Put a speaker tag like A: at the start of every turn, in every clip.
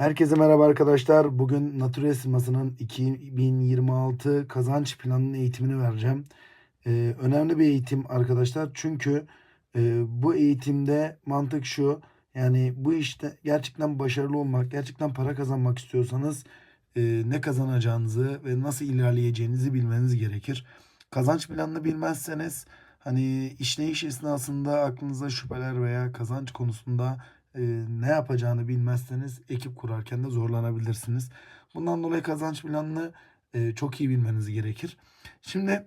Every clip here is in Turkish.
A: Herkese merhaba arkadaşlar. Bugün Nature Siması'nın 2026 kazanç planının eğitimini vereceğim. Ee, önemli bir eğitim arkadaşlar. Çünkü e, bu eğitimde mantık şu. Yani bu işte gerçekten başarılı olmak, gerçekten para kazanmak istiyorsanız e, ne kazanacağınızı ve nasıl ilerleyeceğinizi bilmeniz gerekir. Kazanç planını bilmezseniz hani işleyiş esnasında aklınıza şüpheler veya kazanç konusunda e, ne yapacağını bilmezseniz ekip kurarken de zorlanabilirsiniz. Bundan dolayı kazanç planını e, çok iyi bilmeniz gerekir. Şimdi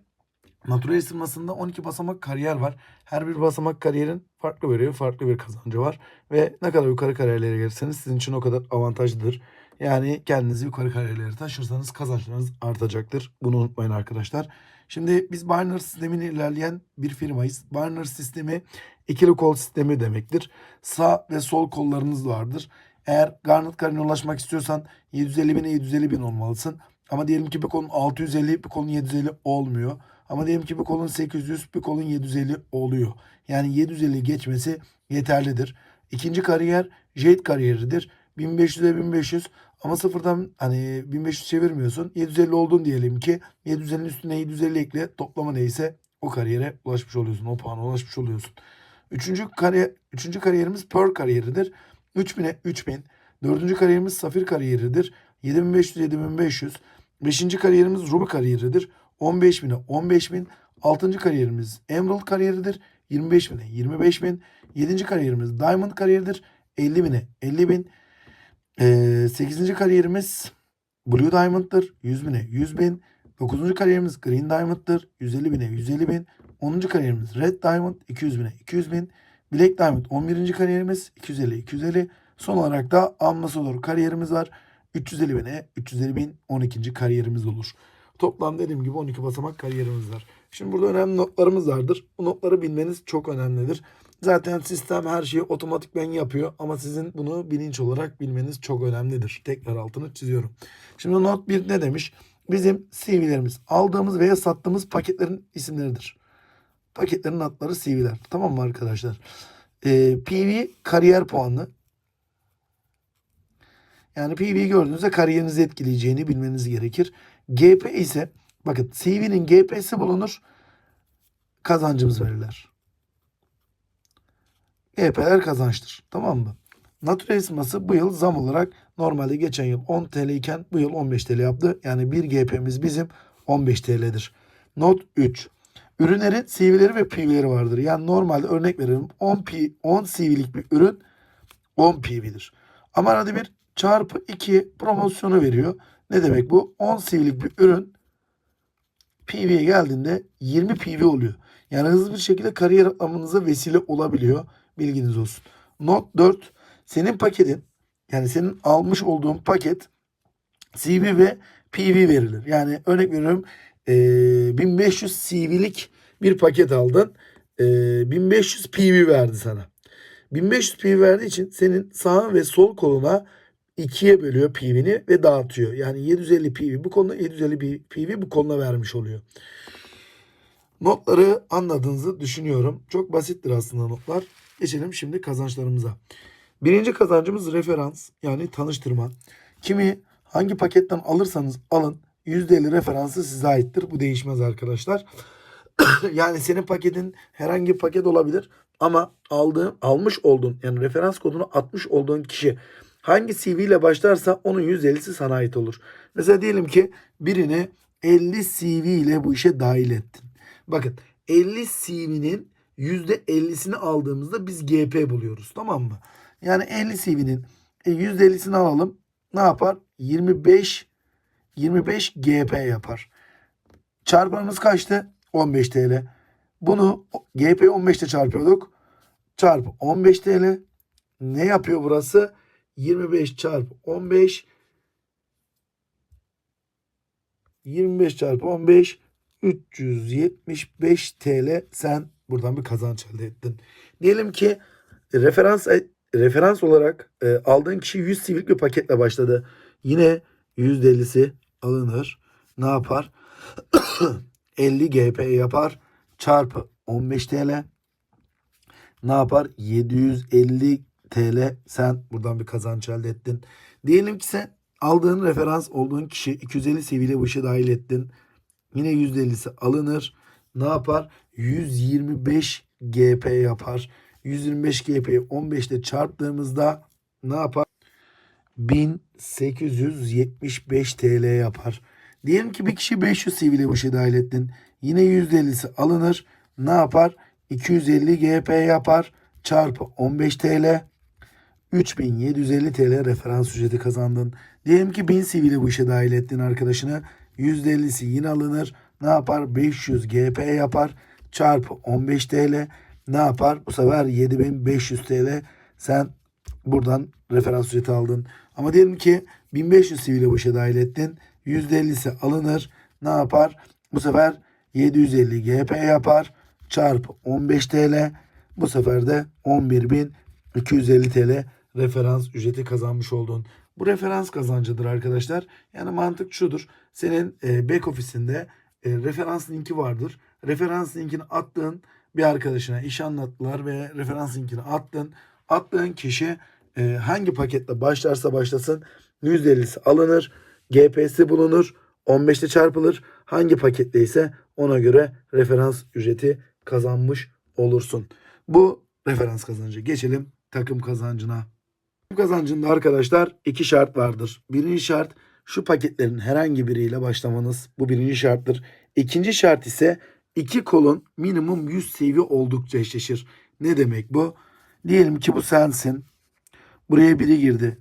A: Natural ısınmasında 12 basamak kariyer var. Her bir basamak kariyerin farklı veriyor, farklı bir kazancı var. Ve ne kadar yukarı kariyerlere gelirseniz sizin için o kadar avantajlıdır. Yani kendinizi yukarı kariyerlere taşırsanız kazançlarınız artacaktır. Bunu unutmayın arkadaşlar. Şimdi biz Binary sistemini ilerleyen bir firmayız. Binary sistemi ikili kol sistemi demektir. Sağ ve sol kollarınız vardır. Eğer Garnet karine ulaşmak istiyorsan 750 bine 750 bin olmalısın. Ama diyelim ki bir kolun 650 bir kolun 750 olmuyor. Ama diyelim ki bir kolun 800 bir kolun 750 oluyor. Yani 750 geçmesi yeterlidir. İkinci kariyer jet kariyeridir. 1500'e 1500 ama sıfırdan hani 1500 çevirmiyorsun. 750 oldun diyelim ki 750'nin üstüne 750 ekle toplama neyse o kariyere ulaşmış oluyorsun. O puana ulaşmış oluyorsun. Üçüncü, kariyer, üçüncü kariyerimiz Pearl kariyeridir. 3000'e 3000. Dördüncü kariyerimiz Safir kariyeridir. 7500 7500. Beşinci kariyerimiz Ruby kariyeridir. 15000'e 15000. Altıncı kariyerimiz Emerald kariyeridir. 25.000'e 25.000. Yedinci kariyerimiz Diamond kariyeridir. 50.000'e 50.000. Ee, 8. kariyerimiz Blue Diamond'dır. 100.000'e 100.000. 9. kariyerimiz Green Diamond'dır. 150.000'e 150.000. 10. kariyerimiz Red Diamond 200.000'e 200.000. Black Diamond 11. kariyerimiz 250 250. Son olarak da Ambassador kariyerimiz var. 350 bine 350 bin 12. kariyerimiz olur. Toplam dediğim gibi 12 basamak kariyerimiz var. Şimdi burada önemli notlarımız vardır. Bu notları bilmeniz çok önemlidir. Zaten sistem her şeyi otomatikmen yapıyor ama sizin bunu bilinç olarak bilmeniz çok önemlidir. Tekrar altını çiziyorum. Şimdi not 1 ne demiş? Bizim CV'lerimiz aldığımız veya sattığımız paketlerin isimleridir. Paketlerin adları CV'ler. Tamam mı arkadaşlar? Ee, PV kariyer puanı. Yani PV gördüğünüzde kariyerinizi etkileyeceğini bilmeniz gerekir. GP ise bakın CV'nin GP'si bulunur. Kazancımız verirler. GP'ler kazançtır. Tamam mı? Nature ısınması bu yıl zam olarak normalde geçen yıl 10 TL iken bu yıl 15 TL yaptı. Yani 1 GP'miz bizim 15 TL'dir. Not 3. Ürünlerin CV'leri ve PV'leri vardır. Yani normalde örnek veriyorum 10, P, 10 CV'lik bir ürün 10 PV'dir. Ama arada bir çarpı 2 promosyonu veriyor. Ne demek bu? 10 CV'lik bir ürün PV'ye geldiğinde 20 PV oluyor. Yani hızlı bir şekilde kariyer atlamanıza vesile olabiliyor. Bilginiz olsun. Not 4. Senin paketin yani senin almış olduğun paket CV ve PV verilir. Yani örnek veriyorum e, 1500 CV'lik bir paket aldın. E, 1500 PV verdi sana. 1500 PV verdiği için senin sağ ve sol koluna ikiye bölüyor PV'ni ve dağıtıyor. Yani 750 PV bu konuda 750 PV bu konuda vermiş oluyor. Notları anladığınızı düşünüyorum. Çok basittir aslında notlar. Geçelim şimdi kazançlarımıza. Birinci kazancımız referans yani tanıştırma. Kimi hangi paketten alırsanız alın %50 referansı size aittir. Bu değişmez arkadaşlar. yani senin paketin herhangi bir paket olabilir ama aldığın almış olduğun yani referans kodunu atmış olduğun kişi hangi CV ile başlarsa onun %50'si sana ait olur. Mesela diyelim ki birini 50 CV ile bu işe dahil ettin. Bakın 50 CV'nin %50'sini aldığımızda biz GP buluyoruz tamam mı? Yani 50 CV'nin %50'sini alalım. Ne yapar? 25 25 GP yapar. Çarpanımız kaçtı? 15 TL. Bunu GP 15 ile çarpıyorduk. Çarpı 15 TL. Ne yapıyor burası? 25 çarpı 15 25 çarpı 15 375 TL sen buradan bir kazanç elde ettin. Diyelim ki referans referans olarak e, aldığın kişi 100 CV'lik bir paketle başladı. Yine %50'si alınır. Ne yapar? 50 GP yapar. Çarpı 15 TL. Ne yapar? 750 TL sen buradan bir kazanç elde ettin. Diyelim ki sen aldığın referans olduğun kişi 250 CV ile bu işe dahil ettin. Yine %50'si alınır. Ne yapar? 125 GP yapar. 125 GP'yi 15 ile çarptığımızda ne yapar? 1875 TL yapar. Diyelim ki bir kişi 500 CV ile bu işe dahil ettin. Yine %50'si alınır. Ne yapar? 250 GP yapar. Çarpı 15 TL. 3750 TL referans ücreti kazandın. Diyelim ki 1000 CV ile bu işe dahil ettin arkadaşını. %50'si yine alınır. Ne yapar? 500 GP yapar. Çarpı 15 TL. Ne yapar? Bu sefer 7500 TL. Sen buradan referans ücreti aldın. Ama diyelim ki 1500 CV ile bu işe dahil ettin. %50'si alınır. Ne yapar? Bu sefer 750 GP yapar. Çarpı 15 TL. Bu sefer de 11.250 TL referans ücreti kazanmış oldun. Bu referans kazancıdır arkadaşlar. Yani mantık şudur. Senin e, back ofisinde e, referans linki vardır. Referans linkini attığın bir arkadaşına iş anlattılar ve referans linkini attın. Attığın kişi e, hangi paketle başlarsa başlasın %50'si alınır. GP'si bulunur. 15'te çarpılır. Hangi pakette ise ona göre referans ücreti kazanmış olursun. Bu referans kazancı. Geçelim takım kazancına. Takım kazancında arkadaşlar iki şart vardır. Birinci şart şu paketlerin herhangi biriyle başlamanız. Bu birinci şarttır. İkinci şart ise iki kolun minimum 100 CV oldukça eşleşir. Ne demek bu? Diyelim ki bu sensin. Buraya biri girdi.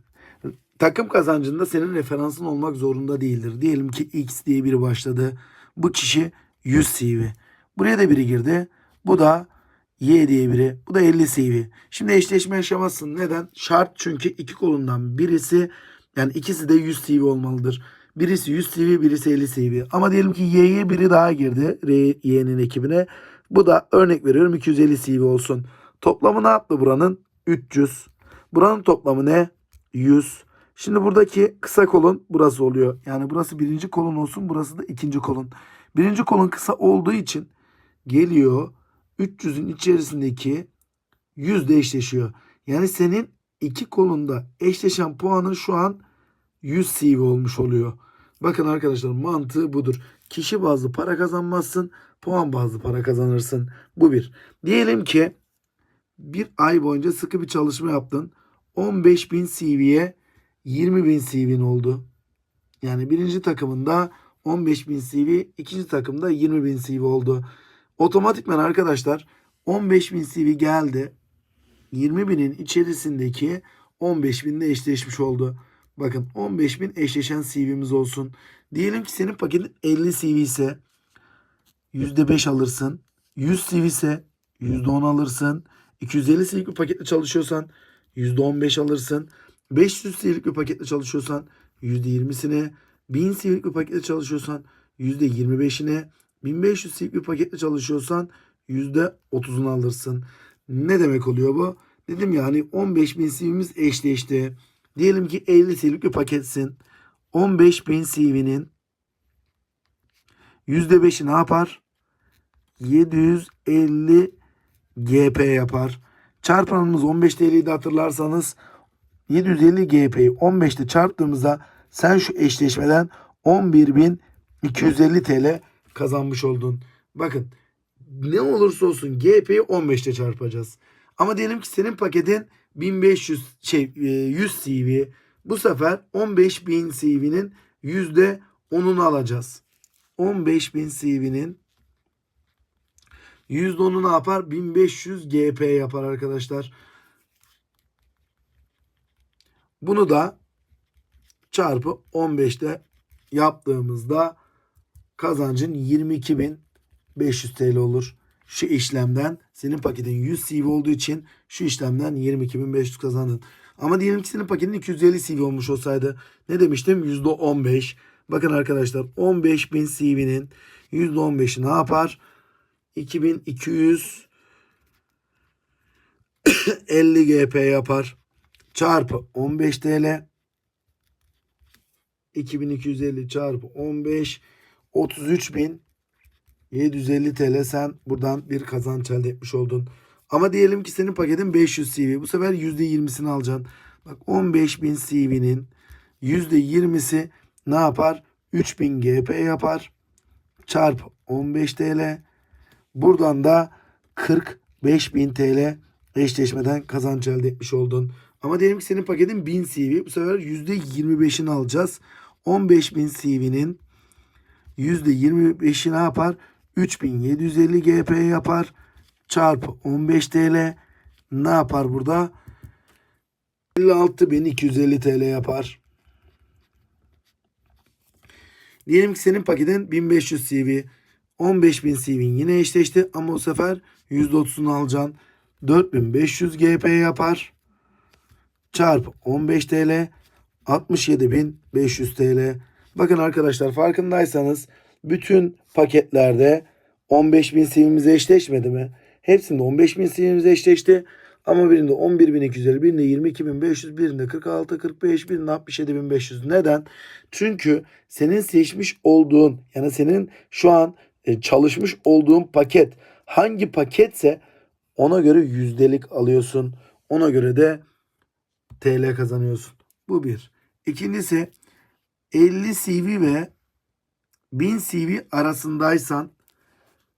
A: Takım kazancında senin referansın olmak zorunda değildir. Diyelim ki X diye biri başladı. Bu kişi 100 CV. Buraya da biri girdi. Bu da Y diye biri. Bu da 50 CV. Şimdi eşleşme yaşamazsın. Neden? Şart çünkü iki kolundan birisi yani ikisi de 100 CV olmalıdır. Birisi 100 CV, birisi 50 CV. Ama diyelim ki Y'ye biri daha girdi. Y'nin ekibine. Bu da örnek veriyorum 250 CV olsun. Toplamı ne yaptı buranın? 300. Buranın toplamı ne? 100. Şimdi buradaki kısa kolun burası oluyor. Yani burası birinci kolun olsun. Burası da ikinci kolun. Birinci kolun kısa olduğu için geliyor 300'ün içerisindeki 100 de eşleşiyor. Yani senin iki kolunda eşleşen puanın şu an 100 CV olmuş oluyor. Bakın arkadaşlar mantığı budur. Kişi bazlı para kazanmazsın, puan bazlı para kazanırsın. Bu bir. Diyelim ki bir ay boyunca sıkı bir çalışma yaptın. 15.000 CV'ye 20.000 CV'nin oldu. Yani birinci takımında 15.000 CV, ikinci takımda 20.000 CV oldu. Otomatikman arkadaşlar 15.000 CV geldi. 20.000'in içerisindeki 15.000 ile eşleşmiş oldu. Bakın 15.000 eşleşen CV'miz olsun. Diyelim ki senin paketin 50 CV ise %5 alırsın. 100 CV ise %10 alırsın. 250 CV'lik bir paketle çalışıyorsan %15 alırsın. 500 CV'lik bir paketle çalışıyorsan %20'sine. 1000 CV'lik bir paketle çalışıyorsan %25'ine. 1500 CV'lik bir paketle çalışıyorsan %30'unu alırsın. Ne demek oluyor bu? Dedim yani 15.000 CV'miz eşleşti. Diyelim ki 50 CV'lik bir paketsin. 15.000 CV'nin %5'i ne yapar? 750 GP yapar. Çarpanımız 15 TL'ydi hatırlarsanız 750 GP'yi 15'te çarptığımızda sen şu eşleşmeden 11.250 TL kazanmış oldun. Bakın ne olursa olsun GP'yi 15'te çarpacağız. Ama diyelim ki senin paketin 1500 şey e, 100 CV. Bu sefer 15.000 CV'nin %10'unu alacağız. 15.000 CV'nin %10'u ne yapar? 1500 GP yapar arkadaşlar. Bunu da çarpı 15'te yaptığımızda kazancın 22.500 TL olur. Şu işlemden senin paketin 100 CV olduğu için şu işlemden 22.500 kazandın. Ama diyelim ki senin paketin 250 CV olmuş olsaydı ne demiştim? %15. Bakın arkadaşlar 15.000 CV'nin %15'i ne yapar? 2250 GP yapar. Çarpı 15 TL. 2250 çarpı 15 33.750 TL sen buradan bir kazanç elde etmiş oldun. Ama diyelim ki senin paketin 500 CV. Bu sefer %20'sini alacaksın. Bak 15.000 CV'nin %20'si ne yapar? 3000 GP yapar. Çarpı 15 TL. Buradan da 45.000 TL eşleşmeden kazanç elde etmiş oldun. Ama diyelim ki senin paketin 1000 CV. Bu sefer %25'ini alacağız. 15.000 CV'nin %25'i ne yapar? 3750 GP yapar. Çarpı 15 TL ne yapar burada? 56.250 TL yapar. Diyelim ki senin paketin 1500 CV. 15.000 CV'in yine eşleşti ama o sefer %30'unu alacaksın. 4500 GP yapar. Çarpı 15 TL 67.500 TL. Bakın arkadaşlar farkındaysanız bütün paketlerde 15.000 CV'miz eşleşmedi mi? Hepsinde 15.000 CV'miz eşleşti. Ama birinde 11.250, birinde 22.500, birinde 46, 45, birinde 67.500. Neden? Çünkü senin seçmiş olduğun yani senin şu an e, çalışmış olduğun paket hangi paketse ona göre yüzdelik alıyorsun. Ona göre de TL kazanıyorsun. Bu bir. İkincisi 50 CV ve 1000 CV arasındaysan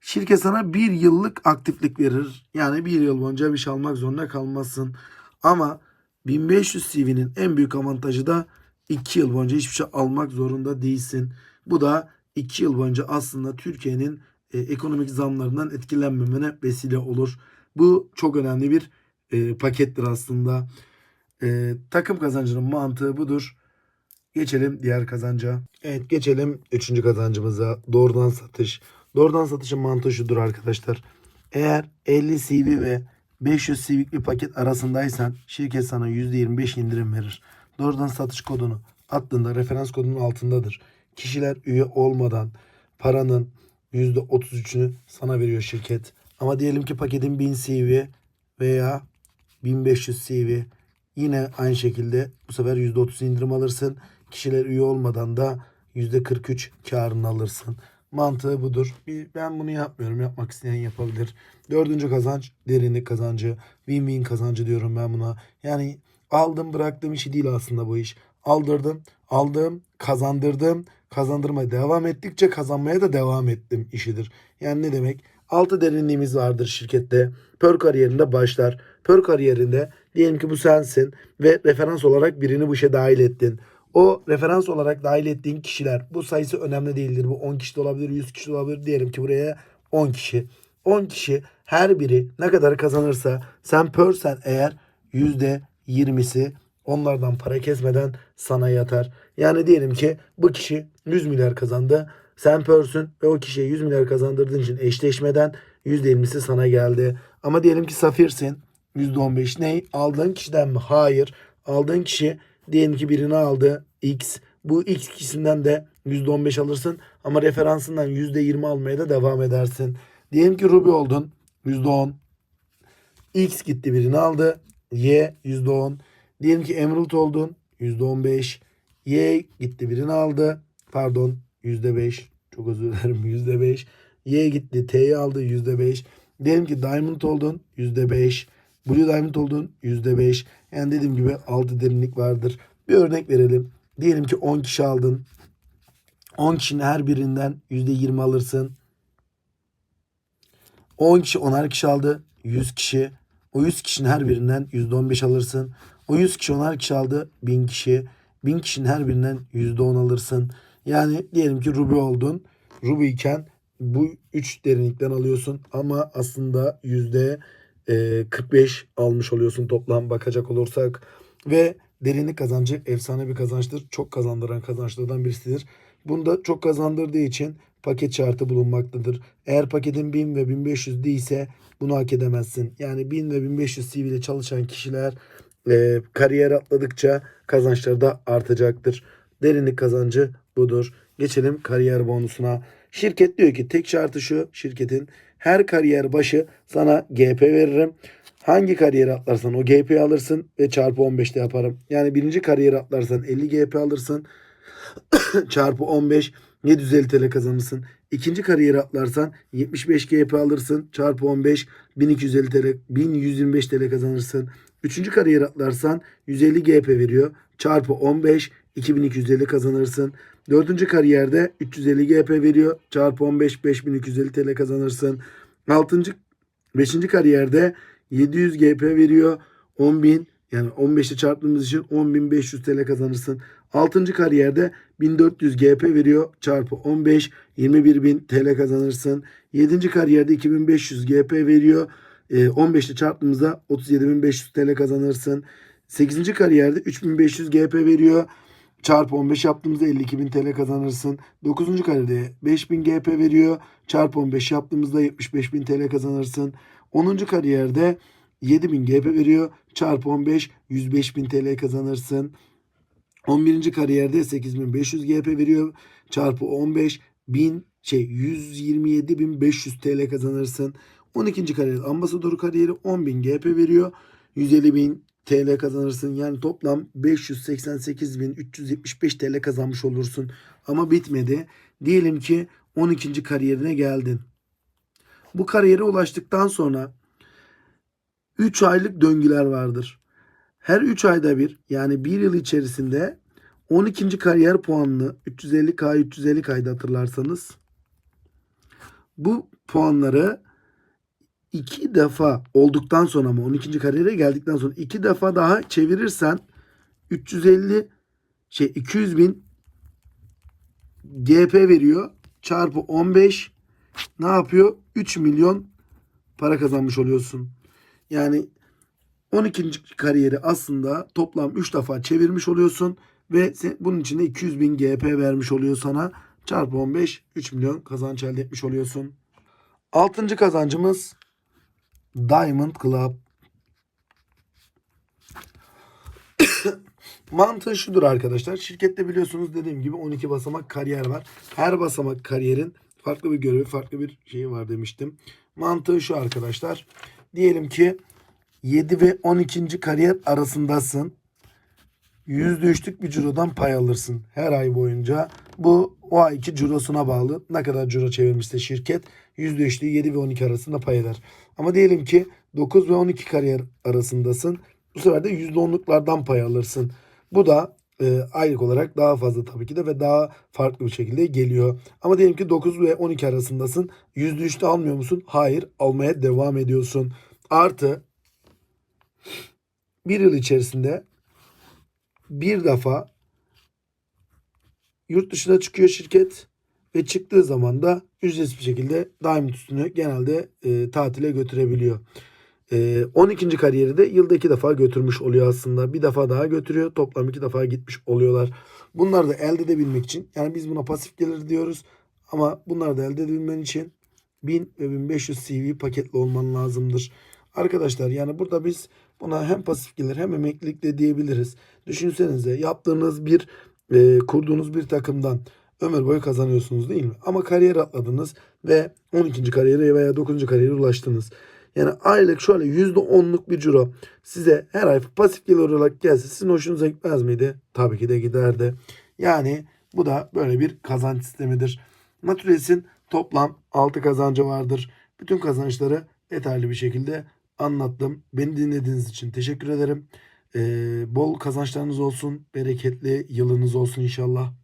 A: şirket sana bir yıllık aktiflik verir. Yani bir yıl boyunca bir şey almak zorunda kalmazsın. Ama 1500 CV'nin en büyük avantajı da 2 yıl boyunca hiçbir şey almak zorunda değilsin. Bu da 2 yıl boyunca aslında Türkiye'nin e, ekonomik zamlarından etkilenmemene vesile olur. Bu çok önemli bir e, pakettir aslında. E, takım kazancının mantığı budur. Geçelim diğer kazanca. Evet geçelim üçüncü kazancımıza. Doğrudan satış. Doğrudan satışın mantığı şudur arkadaşlar. Eğer 50 CV ve 500 CV'lik bir paket arasındaysan şirket sana %25 indirim verir. Doğrudan satış kodunu attığında referans kodunun altındadır. Kişiler üye olmadan paranın %33'ünü sana veriyor şirket. Ama diyelim ki paketin 1000 CV veya 1500 CV yine aynı şekilde bu sefer %30 indirim alırsın. Kişiler üye olmadan da %43 karını alırsın. Mantığı budur. Ben bunu yapmıyorum. Yapmak isteyen yapabilir. Dördüncü kazanç derinlik kazancı. Win-win kazancı diyorum ben buna. Yani aldım bıraktığım işi değil aslında bu iş. Aldırdım, aldım, kazandırdım. Kazandırmaya devam ettikçe kazanmaya da devam ettim işidir. Yani ne demek? Altı derinliğimiz vardır şirkette. Pör kariyerinde başlar. Pör kariyerinde diyelim ki bu sensin ve referans olarak birini bu işe dahil ettin. O referans olarak dahil ettiğin kişiler bu sayısı önemli değildir. Bu 10 kişi de olabilir, 100 kişi de olabilir. Diyelim ki buraya 10 kişi. 10 kişi her biri ne kadar kazanırsa sen pörsen eğer %20'si onlardan para kesmeden sana yatar. Yani diyelim ki bu kişi 100 milyar kazandı. Sen pörsün ve o kişiye 100 milyar kazandırdığın için eşleşmeden %20'si sana geldi. Ama diyelim ki safirsin. %15 ne? Aldığın kişiden mi? Hayır. Aldığın kişi diyelim ki birini aldı. X. Bu X kişisinden de %15 alırsın. Ama referansından %20 almaya da devam edersin. Diyelim ki Ruby oldun. %10. X gitti birini aldı. Y %10. Diyelim ki Emerald oldun. %15. Y gitti birini aldı. Pardon %5. Çok özür dilerim %5. Y gitti T'yi aldı %5. Diyelim ki Diamond oldun %5. Blue Diamond oldun %5. Yani dediğim gibi 6 derinlik vardır. Bir örnek verelim. Diyelim ki 10 kişi aldın. 10 kişinin her birinden %20 alırsın. 10 kişi 10'ar kişi aldı. 100 kişi. O 100 kişinin her birinden %15 alırsın. O 100 kişi 10'ar kişi aldı. 1000 kişi. 1000 kişinin her birinden %10 alırsın. Yani diyelim ki Ruby oldun. Ruby iken bu 3 derinlikten alıyorsun ama aslında yüzde e, 45 almış oluyorsun toplam bakacak olursak ve derinlik kazancı efsane bir kazançtır. Çok kazandıran kazançlardan birisidir. Bunda çok kazandırdığı için paket şartı bulunmaktadır. Eğer paketin 1000 ve 1500 değilse bunu hak edemezsin. Yani 1000 ve 1500 CV ile çalışan kişiler e, kariyer atladıkça kazançları da artacaktır. Derinlik kazancı budur. Geçelim kariyer bonusuna. Şirket diyor ki tek şartı şu şirketin her kariyer başı sana GP veririm. Hangi kariyeri atlarsan o GP'yi alırsın ve çarpı 15'te yaparım. Yani birinci kariyeri atlarsan 50 GP alırsın. çarpı 15 750 TL kazanırsın. İkinci kariyeri atlarsan 75 GP alırsın. Çarpı 15 1250 TL 1125 TL kazanırsın. Üçüncü kariyeri atlarsan 150 GP veriyor. Çarpı 15 2250 kazanırsın. Dördüncü kariyerde 350 GP veriyor. Çarpı 15 5250 TL kazanırsın. Altıncı, beşinci kariyerde 700 GP veriyor. 10.000 yani 15 ile çarptığımız için 10.500 TL kazanırsın. 6. kariyerde 1400 GP veriyor. Çarpı 15 21.000 TL kazanırsın. 7. kariyerde 2500 GP veriyor. E, 15 ile çarptığımızda 37.500 TL kazanırsın. 8. kariyerde 3500 GP veriyor. Çarpı 15 yaptığımızda 52.000 TL kazanırsın. 9. kariyerde 5000 GP veriyor. Çarpı 15 yaptığımızda 75.000 TL kazanırsın. 10. kariyerde 7000 GP veriyor. Çarpı 15 105.000 TL kazanırsın. 11. kariyerde 8500 GP veriyor. Çarpı 15 1000 şey 127.500 TL kazanırsın. 12. kariyer ambasador kariyeri 10.000 GP veriyor. 150.000 TL kazanırsın. Yani toplam 588.375 TL kazanmış olursun. Ama bitmedi. Diyelim ki 12. kariyerine geldin. Bu kariyere ulaştıktan sonra 3 aylık döngüler vardır. Her 3 ayda bir yani 1 yıl içerisinde 12. kariyer puanını 350K 350K'ydı hatırlarsanız bu puanları iki defa olduktan sonra ama 12. kariyere geldikten sonra iki defa daha çevirirsen 350 şey 200 bin GP veriyor. Çarpı 15 ne yapıyor? 3 milyon para kazanmış oluyorsun. Yani 12. kariyeri aslında toplam 3 defa çevirmiş oluyorsun ve sen, bunun için de 200 bin GP vermiş oluyor sana. Çarpı 15 3 milyon kazanç elde etmiş oluyorsun. Altıncı kazancımız Diamond Club. Mantığı şudur arkadaşlar. Şirkette biliyorsunuz dediğim gibi 12 basamak kariyer var. Her basamak kariyerin farklı bir görevi, farklı bir şeyi var demiştim. Mantığı şu arkadaşlar. Diyelim ki 7 ve 12. kariyer arasındasın. %3'lük bir cirodan pay alırsın her ay boyunca. Bu o ayki cirosuna bağlı. Ne kadar ciro çevirmişse şirket %3'lüğü 7 ve 12 arasında pay eder. Ama diyelim ki 9 ve 12 kariyer arasındasın. Bu sefer de %10'luklardan pay alırsın. Bu da e, aylık olarak daha fazla tabii ki de ve daha farklı bir şekilde geliyor. Ama diyelim ki 9 ve 12 arasındasın. %3'te almıyor musun? Hayır. Almaya devam ediyorsun. Artı bir yıl içerisinde bir defa yurt dışına çıkıyor şirket ve çıktığı zaman da ücretsiz bir şekilde Diamond üstünü genelde e, tatile götürebiliyor. E, 12. kariyeri de yılda iki defa götürmüş oluyor aslında. Bir defa daha götürüyor. Toplam iki defa gitmiş oluyorlar. Bunları da elde edebilmek için yani biz buna pasif gelir diyoruz. Ama bunları da elde edebilmen için 1000 ve 1500 CV paketli olman lazımdır. Arkadaşlar yani burada biz buna hem pasif gelir hem emeklilik de diyebiliriz. Düşünsenize yaptığınız bir e, kurduğunuz bir takımdan ömür boyu kazanıyorsunuz değil mi? Ama kariyer atladınız ve 12. kariyere veya 9. kariyere ulaştınız. Yani aylık şöyle %10'luk bir ciro size her ay pasif gelir olarak gelse sizin hoşunuza gitmez miydi? Tabii ki de giderdi. Yani bu da böyle bir kazanç sistemidir. Naturalist'in toplam 6 kazancı vardır. Bütün kazançları detaylı bir şekilde anlattım. Beni dinlediğiniz için teşekkür ederim. Ee, bol kazançlarınız olsun. Bereketli yılınız olsun inşallah.